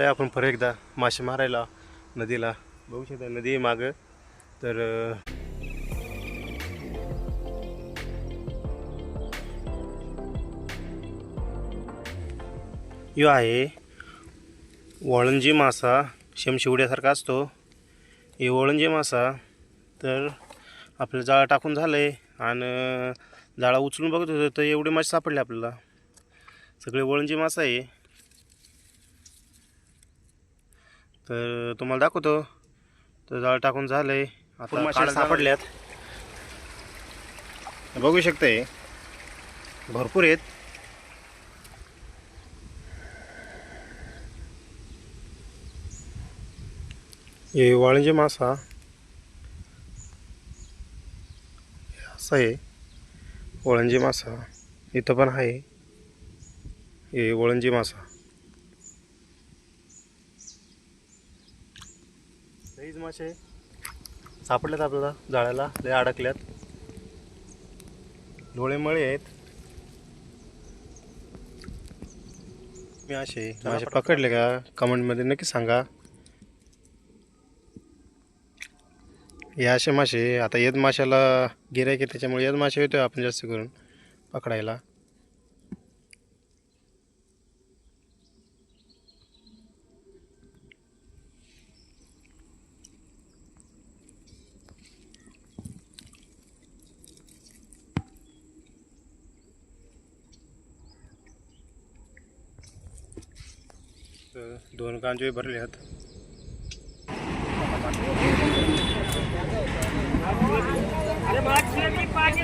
लय आपण परत एकदा मासे मारायला नदीला. बघू शकता नदी आहे मागं. तर यो आहे वळंजी मासा शेमशिवड्यासारखा असतो. हे वळंजी मासा तर आपलं जाळं टाकून झालं आहे आणि जाळा उचलून बघत होतो तर एवढे मासे सापडले आपल्याला. सगळे वळंजी मासा आहे. तर तुम्हाला दाखवतो. तर जाळं टाकून झालं आहे आता मासे सापडल्यात बघू शकताय. भरपूर आहेत. हे वाळंजे मासा. असं आहे. वळंजी मासा. इथं पण आहे. हे वळंजी मासा. लईच मासे सापडल्यात आपल्याला जाळ्याला लय अडकल्यात. डोळे मळे आहेत. मी असे मासे पकडले का? कमेंटमध्ये नक्की सांगा. हे असे मासे आता येत माशाला गिरायक आहे त्याच्यामुळे येत मासे येतोय आपण जास्त करून पकडायला. तर दोन कांजवे भरले आहेत. अरे पाणी